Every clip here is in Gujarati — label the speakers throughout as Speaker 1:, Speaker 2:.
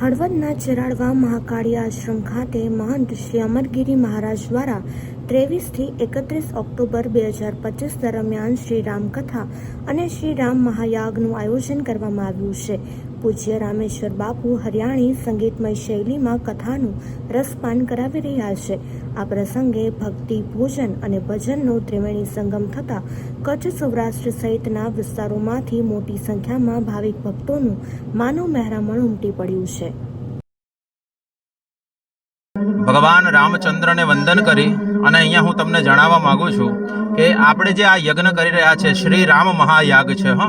Speaker 1: હળવદના ચરાડવા મહાકાળી આશ્રમ ખાતે મહંત શ્રી અમરગીરી મહારાજ દ્વારા ત્રેવીસથી એકત્રીસ ઓક્ટોબર બે હજાર પચીસ દરમિયાન શ્રી રામકથા અને શ્રી રામ મહાયાગનું આયોજન કરવામાં આવ્યું છે. પૂજ્ય રામેશ્વર બાપુ હરિયાણી સંગીતમય શૈલીમાં કથાનું રસપાન કરાવી રહ્યા છે. આ પ્રસંગે ભક્તિ ભોજન અને ભજનનો ત્રિવેણી સંગમ થતાં કચ્છ સૌરાષ્ટ્ર સહિતના વિસ્તારોમાંથી મોટી સંખ્યામાં ભાવિક ભક્તોનું માનવ મહેરામણ ઉમટી પડ્યું છે.
Speaker 2: ભગવાન રામચંદ્રને વંદન કરી અને અહીંયા હું તમને જણાવવા માગું છું કે આપણે જે આ યજ્ઞ કરી રહ્યા છે, શ્રી રામ મહાયાગ છે, હ.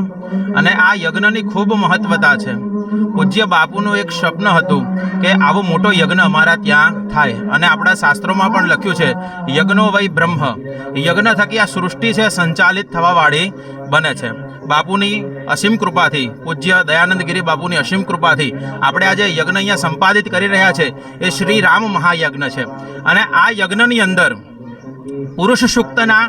Speaker 2: અને આ યજ્ઞની ખૂબ મહત્વતા છે. પૂજ્ય બાપુનું એક સ્વપ્ન હતું કે આવો મોટો યજ્ઞ અમારા ત્યાં થાય. અને આપણા શાસ્ત્રોમાં પણ લખ્યું છે, યજ્ઞો વય બ્રહ્મ. યજ્ઞ થકી આ સૃષ્ટિ છે, સંચાલિત થવાવાળી બને છે. બાપુની અસીમ કૃપાથી, પૂજ્ય દયાનંદ ગિરી બાપુની અસીમ કૃપાથી આપણે આજે યજ્ઞ અહીંયા સંપાદિત કરી રહ્યા છે. એ શ્રી રામ મહાયજ્ઞ છે. અને આ યજ્ઞની અંદર પુરુષ સૂક્તના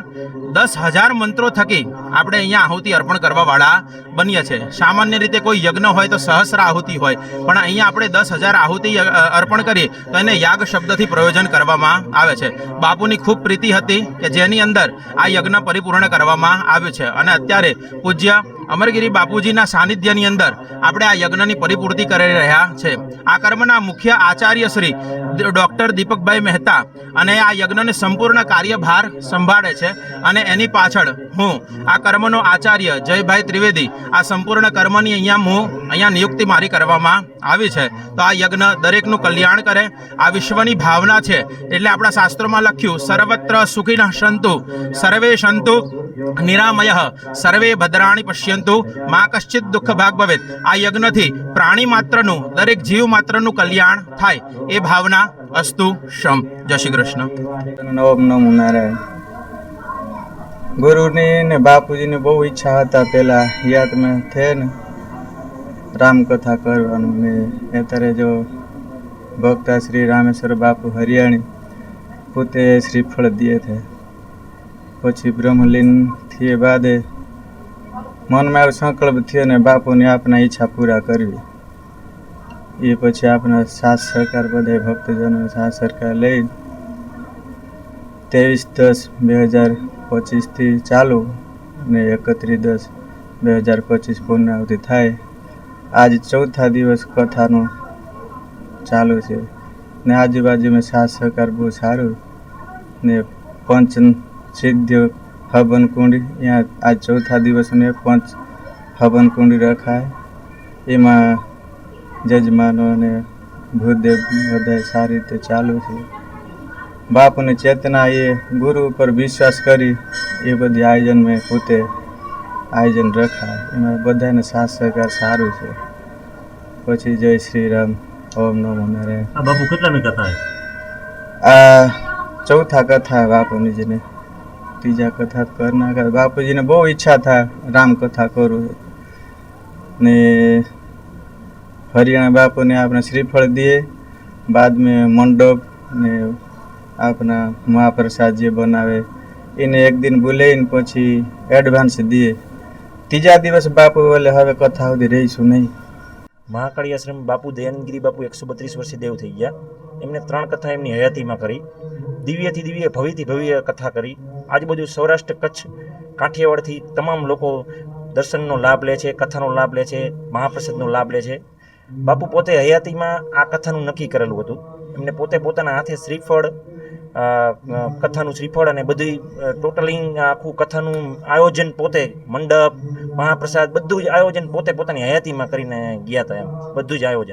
Speaker 2: દસ હજાર મંત્રો થકી આપણે અહીંયા આહુતિ અર્પણ કરવાવાળા બનીએ છે. સામાન્ય રીતે કોઈ યજ્ઞ હોય તો સહસ્ર આહુતિ હોય, પણ અહીંયા આપણે દસ હજાર આહુતિ અર્પણ કરીએ તો એને યાગ શબ્દથી પ્રયોજન કરવામાં આવે છે. બાપુની ખૂબ પ્રીતિ હતી કે જેની અંદર આ યજ્ઞ પરિપૂર્ણ કરવામાં આવ્યું છે અને અત્યારે પૂજ્ય અમરગીરી બાપુજીના સાનિધ્યની અંદર આપણે આ યજ્ઞની પરિપૂર્તિ કરી રહ્યા છે. આ કર્મના મુખ્ય આચાર્ય શ્રી ડૉક્ટર દીપકભાઈ મહેતા અને આ યજ્ઞને સંપૂર્ણ કાર્યભાર સંભાળે છે અને એની પાછળ હું, આ કર્મનો આચાર્ય જયભાઈ ત્રિવેદી, આ સંપૂર્ણ કર્મની અહીંયા હું, અહીંયા નિયુક્તિ મારી કરવામાં આવી છે. તો આ યજ્ઞ દરેકનું કલ્યાણ કરે, આ વિશ્વની ભાવના છે. એટલે આપણા શાસ્ત્રોમાં લખ્યું, સર્વત્ર સુખિનઃ સંતુ સર્વે સંતુ નિરામય સર્વે ભદ્રાણી પશ્યંતુ મા કશ્ચિત દુઃખ ભાગ ભવેત આ યજ્ઞથી પ્રાણી માત્રનું દરેક જીવ માત્રનું કલ્યાણ થાય એ ભાવના અસ્તુ શમ જય શ્રી કૃષ્ણ
Speaker 3: નવમ નમો નારાયણ ગુરુની ને બાપુજીની બહુ ઈચ્છા હતા પહેલા યાદ મેં થે ને રામકથા કરવાનું ને અત્યારે જો ભક્તા શ્રી રામેશ્વર બાપુ હરિયાણી પોતે શ્રીફળ દે છે. પછી બ્રહ્મલીન થયે બાદે મનમાં એવો સંકલ્પ થયો ને બાપુની આપના ઈચ્છા પૂરા કરવી. એ પછી આપણા સાથ સરકાર બધા ભક્તજનો સાથ સરકાર લઈ ત્રેવીસ દસ બે હજાર પચીસથી ચાલુ ને એકત્રીસ દસ બે હજાર પચીસ પૂર્ણાવતિ થાય. આજ ચોથા દિવસ કથાનું ચાલુ છે. ને આજુબાજુમાં સાથ સહકાર બહુ સારું ને પંચ સિદ્ધ હવન કુંડી ત્યાં આ ચોથા દિવસને પાંચ હવન કુંડી રખાય. એમાં જજમાનો અને ભૂદેવ બધા સારી રીતે ચાલુ છે. બાપને ચેતના એ ગુરુ ઉપર વિશ્વાસ કરી એ બધી આયોજન મેં પોતે આયોજન રખાય. એમાં બધાને સાથ સહકાર સારું છે. પછી જય શ્રી રામ ઓમ નમો નારાયણ.
Speaker 4: બાપુ કેટલામી કથા
Speaker 3: આ ચોથા કથા બાપુની જેને. ત્રીજા કથા કર નાખા બાપુજીને બહુ ઈચ્છા થાય રામકથા કરું. ને હરિયાણા બાપુને આપણે શ્રીફળ દઈએ. બાદ મેં મંડપ ને આપણા મહાપ્રસાદ જે બનાવે, એને એક દિન બોલાવીને પછી એડવાન્સ દઈએ. ત્રીજા દિવસ બાપુ એટલે હવે કથા સુધી રહીશું નહીં.
Speaker 4: મહાકાળી આશ્રમ બાપુ દયાનગીરી બાપુ એકસો બત્રીસ વર્ષે દેવ થઈ ગયા. એમને ત્રણ કથા એમની હયાતીમાં કરી. દિવ્યથી દિવ્ય, ભવ્યથી ભવ્ય કથા કરી. આજુબાજુ સૌરાષ્ટ્ર કચ્છ, કાઠિયાવાડથી તમામ લોકો દર્શનનો લાભ લે છે, કથાનો લાભ લે છે, મહાપ્રસાદનો લાભ લે છે. બાપુ પોતે હયાતીમાં આ કથાનું નક્કી કરેલું હતું. એમને પોતે પોતાના હાથે શ્રીફળ કથાનું શ્રીફળ અને બધી ટોટલિંગ આખું કથાનું આયોજન પોતે, મંડપ, મહાપ્રસાદ, બધું જ આયોજન પોતે પોતાની હયાતીમાં કરીને ગયા હતા એમ. બધું જ આયોજન.